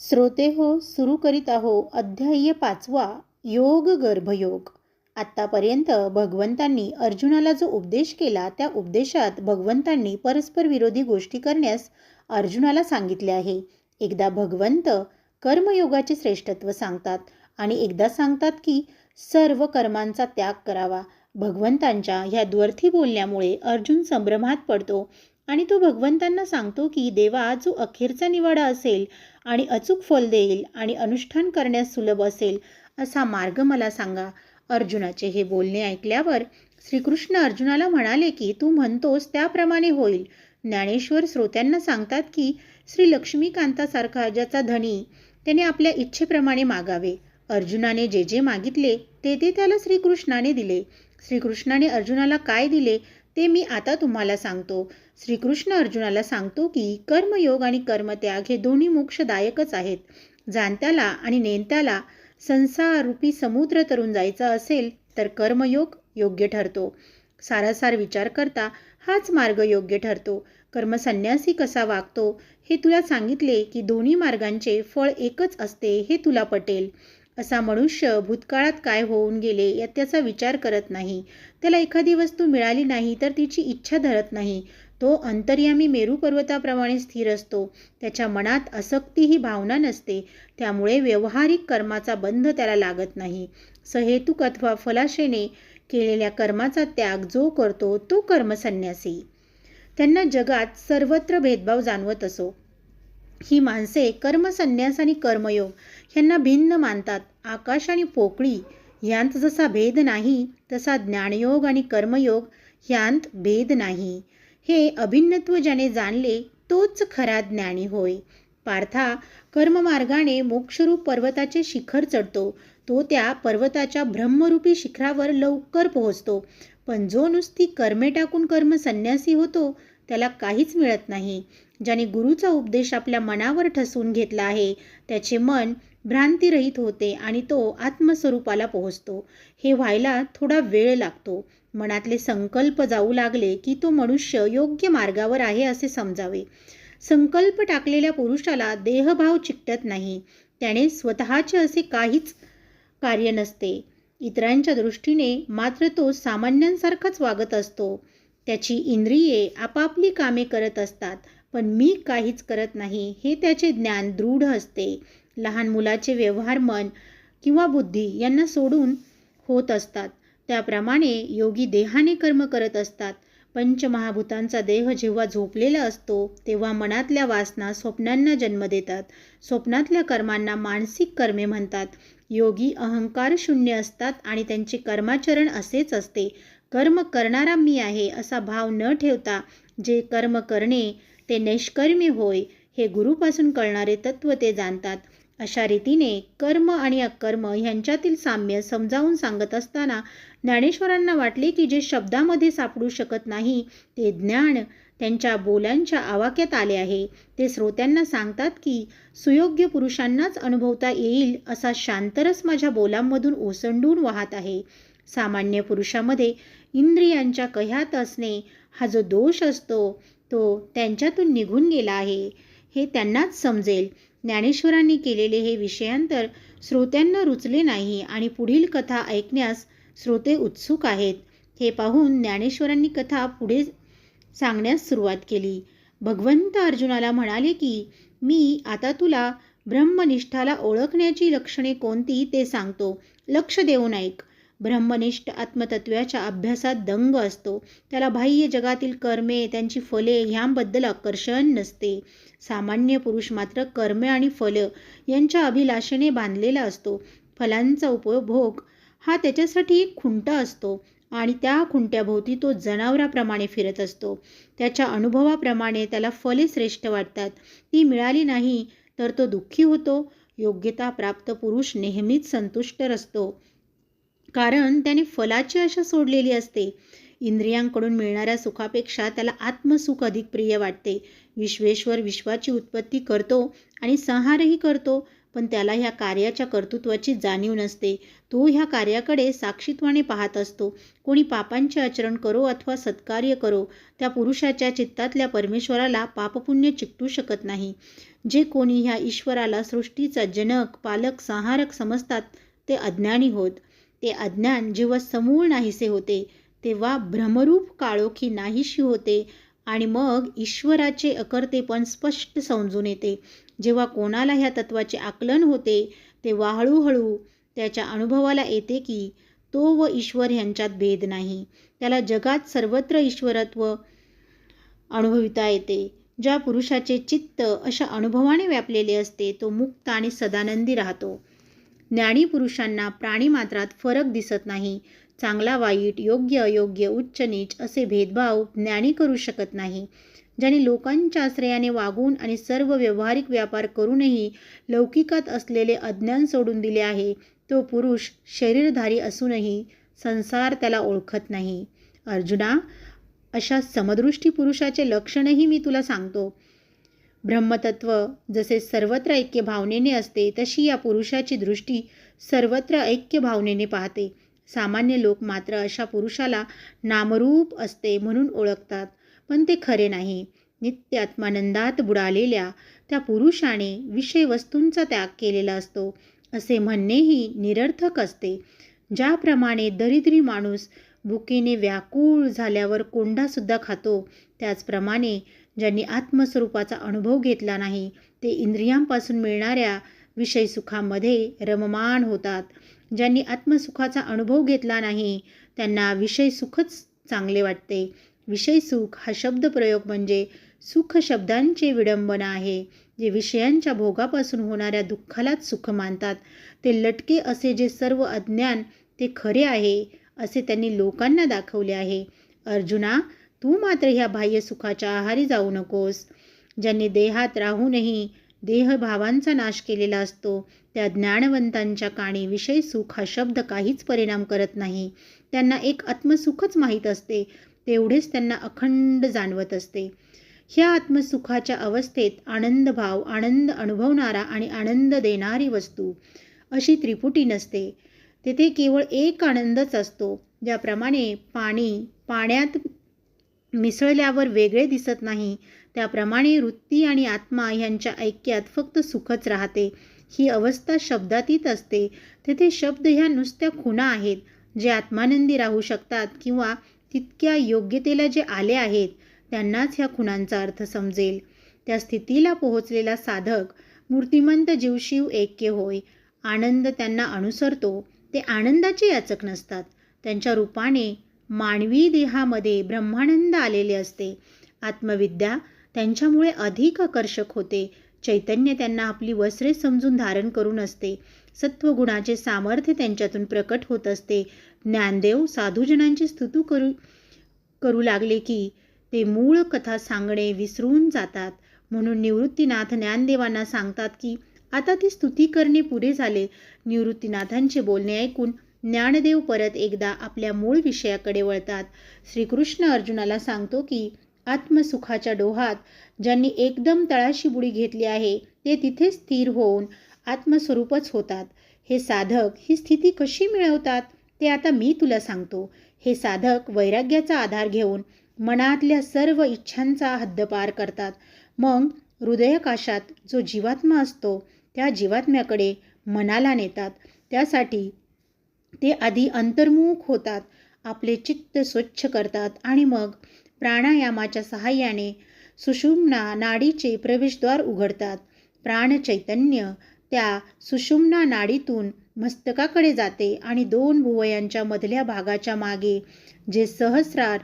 श्रोते हो सुरू करीत आहो अध्याय पाचवा योग गर्भयोग. आत्तापर्यंत भगवंतांनी अर्जुनाला जो उपदेश केला त्या उपदेशात भगवंतांनी परस्पर विरोधी गोष्टी करण्यास अर्जुनाला सांगितले आहे. एकदा भगवंत कर्मयोगाचे श्रेष्ठत्व सांगतात आणि एकदा सांगतात की सर्व कर्मांचा त्याग करावा. भगवंतांच्या ह्या द्वर्थी बोलण्यामुळे अर्जुन संभ्रमात पडतो आणि तो भगवंतांना सांगतो की देवा जो अखेरचा निवाडा असेल आणि अचूक फल देईल आणि अनुष्ठान करण्यास सुलभ असेल असा मार्ग मला सांगा. अर्जुनाचे हे बोलणे ऐकल्यावर श्रीकृष्ण अर्जुनाला म्हणाले की तू म्हणतोस त्याप्रमाणे होईल. ज्ञानेश्वर श्रोत्यांना सांगतात की श्री लक्ष्मीकांतासारखा ज्याचा धनी त्याने आपल्या इच्छेप्रमाणे मागावे. अर्जुनाने जे जे मागितले ते ते त्याला श्रीकृष्णाने दिले. श्रीकृष्णाने अर्जुनाला काय दिले ते मी आता तुम्हाला सांगतो. श्रीकृष्ण अर्जुनाला सांगतो की कर्मयोग आणि कर्मत्याग हे दोन्ही मोक्षदायकच आहेत. जाणत्याला आणि नेणत्याला संसारूपी समुद्र तरून जायचा असेल तर कर्मयोग योग्य ठरतो. सारासार विचार करता हाच मार्ग योग्य ठरतो. कर्मसन्यासी कसा वागतो हे तुला सांगितले की दोन्ही मार्गांचे फळ एकच असते हे तुला पटेल. असा मनुष्य भूतकाळात काय होऊन गेले या त्याचा विचार करत नाही. त्याला एखादी वस्तू मिळाली नाही तर तिची इच्छा धरत नाही. तो अंतर्यामी मेरू पर्वताप्रमाणे स्थिर असतो. त्याच्या मनात असक्ती ही भावना नसते. त्यामुळे व्यवहारिक कर्माचा बंध त्याला लागत नाही. सहेतुक अथवा फलाशेने केलेल्या कर्माचा त्याग जो करतो तो कर्मसन्यासी. त्यांना जगात सर्वत्र भेदभाव जाणवत असो. ही माणसे कर्मसन्यास आणि कर्मयोग यांना भिन्न मानतात. आकाश आणि पोकळी यांत जसा भेद नाही तसा ज्ञानयोग आणि कर्मयोग यांत भेद नाही. हे अभिन्नत्व ज्याने जाणले तोच खरा ज्ञानी होय. पार्था कर्ममार्गाने मोक्षरूप पर्वताचे शिखर चढतो. तो त्या पर्वताच्या ब्रह्मरूपी शिखरावर लवकर पोहोचतो. पण जो नुसती कर्मे टाकून कर्म संन्यासी होतो त्याला काहीच मिळत नाही. ज्याने गुरुचा उपदेश आपल्या मनावर ठसवून घेतला आहे त्याचे मन भ्रांतिरहित होते आणि तो आत्मस्वरूपाला पोहोचतो. हे व्हायला थोडा वेळ लागतो. मनातले संकल्प जाऊ लागले की तो मनुष्य योग्य मार्गावर आहे असे समजावे. संकल्प टाकलेल्या पुरुषाला देहभाव चिकटत नाही. त्याने स्वतःचे असे काहीच कार्य नसते. इतरांच्या दृष्टीने मात्र तो सामान्यांसारखाच वागत असतो. त्याची इंद्रिये आपापली कामे करत असतात पण मी काहीच करत नाही हे त्याचे ज्ञान दृढ असते. लहान मुलाचे व्यवहार मन किंवा बुद्धी यांना सोडून होत असतात. त्याप्रमाणे योगी देहाने कर्म करत असतात. पंचमहाभूतांचा देह जेव्हा झोपलेला असतो तेव्हा मनातल्या वासना स्वप्नांना जन्म देतात. स्वप्नातल्या कर्मांना मानसिक कर्मे म्हणतात. योगी अहंकार शून्य असतात आणि त्यांचे कर्माचरण असेच असते. कर्म करणारा मी आहे असा भाव न ठेवता जे कर्म करणे ते निष्कर्मी होय हे गुरुपासून कळणारे तत्त्व ते जाणतात. अशा रीतीने कर्म आणि अकर्म ह्यांच्यातील साम्य समजावून सांगत असताना ज्ञानेश्वरांना वाटले की जे शब्दामध्ये सापडू शकत नाही ते ज्ञान त्यांच्या बोलांच्या आवाक्यात आले आहे. ते श्रोत्यांना सांगतात की सुयोग्य पुरुषांनाच अनुभवता येईल असा शांतरस माझ्या बोलांमधून ओसंडून वाहत आहे. सामान्य पुरुषामध्ये इंद्रियांच्या कह्यात असणे हा जो दोष असतो तो त्यांच्यातून निघून गेला आहे. हे त्यांनाच समजेल. ज्ञानेश्वरांनी केलेले हे विषयांतर श्रोत्यांना रुचले नाही आणि पुढील कथा ऐकण्यास श्रोते उत्सुक आहेत. हे पाहून ज्ञानेश्वरांनी कथा पुढे सांगण्यास सुरुवात केली. भगवंत अर्जुनाला म्हणाले की मी आता तुला ब्रह्मनिष्ठाला ओळखण्याची लक्षणे कोणती ते सांगतो. लक्ष देऊन ऐक. ब्रह्मनिष्ठ आत्मतत्वाच्या अभ्यासात दंग असतो. त्याला बाह्य जगातील कर्मे त्यांची फले ह्यांबद्दल आकर्षण नसते. सामान्य पुरुष मात्र कर्मे आणि फल यांच्या अभिलाषेने बांधलेला असतो. फलांचा उपभोग हा त्याच्यासाठी एक खुंटा असतो आणि त्या खुंट्याभोवती तो जनावराप्रमाणे फिरत असतो. त्याच्या अनुभवाप्रमाणे त्याला फले श्रेष्ठ वाटतात. ती मिळाली नाही तर तो दुःखी होतो. योग्यता प्राप्त पुरुष नेहमीच संतुष्ट असतो कारण त्याने फलाची आशा सोडलेली असते. इंद्रियांकडून मिळणाऱ्या सुखापेक्षा त्याला आत्मसुख अधिक प्रिय वाटते. विश्वेश्वर विश्वाची उत्पत्ती करतो आणि संहारही करतो पण त्याला ह्या कार्याच्या कर्तृत्वाची जाणीव नसते. तो ह्या कार्याकडे साक्षीत्वाने पाहत असतो. कोणी पापांचे आचरण करो अथवा सत्कार्य करो त्या पुरुषाच्या चित्तातल्या परमेश्वराला पापपुण्य चिकटू शकत नाही. जे कोणी ह्या ईश्वराला सृष्टीचा जनक पालक संहारक समजतात ते अज्ञानी होत. ते अज्ञान जेव्हा समूळ नाहीसे होते तेव्हा भ्रमरूप काळोखी नाहीशी होते आणि मग ईश्वराचे अकर्तेपण स्पष्ट समजून येते. जेव्हा कोणाला ह्या तत्वाचे आकलन होते तेव्हा हळूहळू त्याच्या अनुभवाला येते की तो व ईश्वर ह्यांच्यात भेद नाही. त्याला जगात सर्वत्र ईश्वरत्व अनुभविता येते. ज्या पुरुषाचे चित्त अशा अनुभवाने व्यापलेले असते तो मुक्त आणि सदानंदी राहतो. ज्ञानी पुरुषांना प्राणीमात्रात फरक दिसत नाही. चांगला वाईट योग्य अयोग्य उच्च नीच असे भेदभाव ज्ञानी करू शकत नाही. ज्याने लोकांच्या आश्रयाने वागून आणि सर्व व्यावहारिक व्यापार करूनही लौकिकात असलेले अज्ञान सोडून दिले आहे तो पुरुष शरीरधारी असूनही संसार त्याला ओळखत नाही. अर्जुना अशा समदृष्टी पुरुषाचे लक्षणही मी तुला सांगतो. ब्रह्मतत्व जसे सर्वत्र ऐक्य भावनेने असते तशी या पुरुषाची दृष्टी सर्वत्र ऐक्य भावनेने पाहते. सामान्य लोक मात्र अशा पुरुषाला नामरूप असते म्हणून ओळखतात पण ते खरे नाही. नित्यात्मानंदात बुडालेल्या त्या पुरुषाने विषय वस्तूंचा त्याग केलेला असतो असे म्हणणेही निरर्थक असते. ज्याप्रमाणे दरिद्री माणूस भुकीने व्याकुळ झाल्यावर कोंडासुद्धा खातो. त्याचप्रमाणे ज्यांनी आत्मस्वरूपाचा अनुभव घेतला नाही ते इंद्रियांपासून मिळणाऱ्या विषय सुखामध्ये रममाण होतात. ज्यांनी आत्मसुखाचा अनुभव घेतला नाही त्यांना विषय सुखच चांगले वाटते. विषय सुख हा शब्दप्रयोग म्हणजे सुख शब्दांचे विडंबना आहे जे विषयांच्या भोगापासून होणाऱ्या दुःखालाच सुख मानतात. ते लटके असे जे सर्व अज्ञान ते खरे आहे असे त्यांनी लोकांना दाखवले आहे. अर्जुना तू मात्र ह्या बाह्य सुखाच्या आहारी जाऊ नकोस. ज्यांनी देहात राहूनही देहभावांचा नाश केलेला असतो त्या ज्ञानवंतांच्या काणी विषय सुख हा शब्द काहीच परिणाम करत नाही. त्यांना एक आत्मसुखच माहीत असते तेवढेच त्यांना अखंड जाणवत असते. ह्या आत्मसुखाच्या अवस्थेत आनंदभाव आनंद अनुभवणारा आणि आनंद देणारी वस्तू अशी त्रिपुटी नसते. तेथे केवळ एक आनंदच असतो ज्याप्रमाणे पाणी पाण्यात मिसळल्यावर वेगळे दिसत नाही त्याप्रमाणे वृत्ती आणि आत्मा ह्यांच्या ऐक्यात फक्त सुखच राहते. ही अवस्था शब्दातीत असते. तेथे शब्द ह्या नुसत्या खुणा आहेत जे आत्मानंदी राहू शकतात किंवा तितक्या योग्यतेला जे आले आहेत त्यांनाच ह्या खुणांचा अर्थ समजेल. त्या स्थितीला पोहोचलेला साधक मूर्तिमंत जीवशिव ऐक्य होय. आनंद त्यांना अनुसरतो. ते आनंदाचे याचक नसतात. त्यांच्या रूपाने मानवी देहामध्ये ब्रह्मानंद आलेले असते. आत्मविद्या त्यांच्यामुळे अधिक आकर्षक होते. चैतन्य त्यांना आपली वस्त्रे समजून धारण करून असते. सत्वगुणाचे सामर्थ्य त्यांच्यातून प्रकट होत असते. ज्ञानदेव साधूजनांची स्तुतू करू करू लागले की ते मूळ कथा सांगणे विसरून जातात. म्हणून निवृत्तीनाथ ज्ञानदेवांना सांगतात की आता ती स्तुती करणे पुरे झाले. निवृत्तीनाथांचे बोलणे ऐकून ज्ञानदेव परत एकदा आपल्या मूळ विषयाकडे वळतात. श्रीकृष्ण अर्जुनाला सांगतो की आत्मसुखाच्या डोहात ज्यांनी एकदम तळाशी बुडी घेतली आहे ते तिथे स्थिर होऊन आत्मस्वरूपच होतात. हे साधक ही स्थिती कशी मिळवतात ते आता मी तुला सांगतो. हे साधक वैराग्याचा आधार घेऊन मनातल्या सर्व इच्छांचा हद्दपार करतात. मग हृदयकाशात जो जीवात्मा असतो त्या जीवात्म्याकडे मनाला नेतात. त्यासाठी ते आधी अंतर्मुख होतात. आपले चित्त स्वच्छ करतात आणि मग प्राणायामाच्या सहाय्याने सुषुम्ना नाडीचे प्रवेशद्वार उघडतात. प्राणचैतन्य त्या सुषुम्ना नाडीतून मस्तकाकडे जाते आणि दोन भुवयांच्या मधल्या भागाच्या मागे जे सहस्रार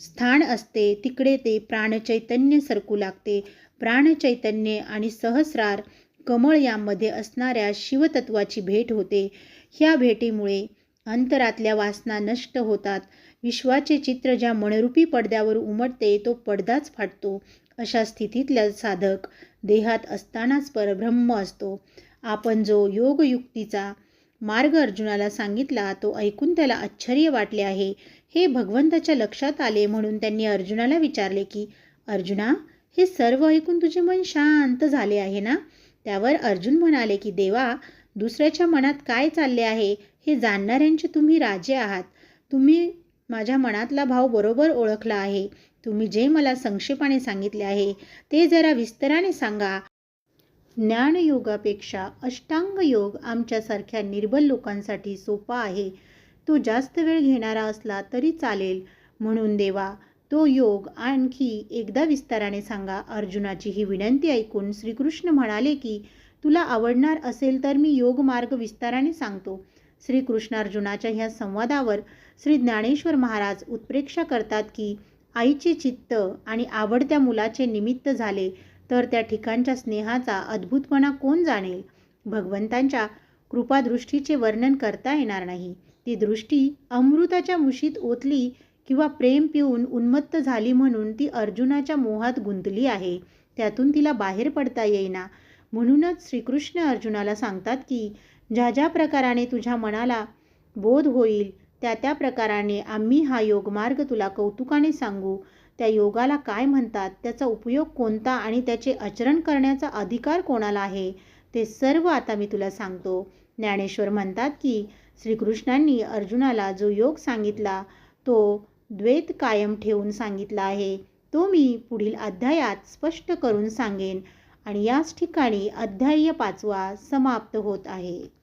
स्थान असते तिकडे ते प्राणचैतन्य सरकू लागते. प्राणचैतन्य आणि सहस्रार कमळ यामध्ये असणाऱ्या शिवतत्वाची भेट होते. ह्या भेटीमुळे अंतरातल्या वासना नष्ट होतात. विश्वाचे चित्र ज्या मनरूपी पडद्यावर उमटते तो पडदाच फाटतो अशा स्थितीतल्या साधक देहात असतानाच परब्रह्म असतो. आपण जो योगयुक्तीचा मार्ग अर्जुनाला सांगितला तो ऐकून त्याला आश्चर्य वाटले आहे. हे भगवंताच्या लक्षात आले म्हणून त्यांनी अर्जुनाला विचारले की अर्जुना हे सर्व ऐकून तुझे मन शांत झाले आहे ना? त्यावर अर्जुन म्हणाले की देवा दुसऱ्याच्या मनात काय चालले आहे हे जाणणाऱ्यांचे तुम्ही राजे आहात. तुम्ही माझ्या मनातला भाव बरोबर ओळखला आहे. तुम्ही जे मला संक्षेपाने सांगितले आहे ते जरा विस्ताराने सांगा. ज्ञानयोगापेक्षा अष्टांग योग आमच्यासारख्या निर्बल लोकांसाठी सोपा आहे. तो जास्त वेळ घेणारा असला तरी चालेल. म्हणून देवा तो योग आणखी एकदा विस्ताराने सांगा. अर्जुनाची ही विनंती ऐकून श्रीकृष्ण म्हणाले की तुला आवडणार असेल तर मी योग मार्ग विस्ताराने सांगतो. श्रीकृष्ण अर्जुनाच्या ह्या संवादावर श्री ज्ञानेश्वर महाराज उत्प्रेक्षा करतात की आईचे चित्त आणि आवडत्या मुलाचे निमित्त झाले तर त्या ठिकाणच्या स्नेहाचा अद्भुतपणा कोण जाणेल? भगवंतांच्या कृपादृष्टीचे वर्णन करता येणार नाही. ती दृष्टी अमृताच्या मुशीत ओतली किंवा प्रेम पिऊन उन्मत्त झाली म्हणून ती अर्जुनाच्या मोहात गुंतली आहे. त्यातून तिला बाहेर पडता येईना. म्हणूनच श्रीकृष्ण अर्जुनाला सांगतात की ज्या ज्या प्रकाराने तुझ्या मनाला बोध होईल त्या त्या प्रकाराने आम्ही हा योगमार्ग तुला कौतुकाने सांगू. त्या योगाला काय म्हणतात त्याचा उपयोग कोणता आणि त्याचे आचरण करण्याचा अधिकार कोणाला आहे ते सर्व आता मी तुला सांगतो. ज्ञानेश्वर म्हणतात की श्रीकृष्णांनी अर्जुनाला जो योग सांगितला तो द्वैत कायम ठेवून सांगितला आहे. तो मी पुढील अध्यायात स्पष्ट करून सांगेन. आणि याच ठिकाणी अध्याय पाचवा समाप्त होत आहे.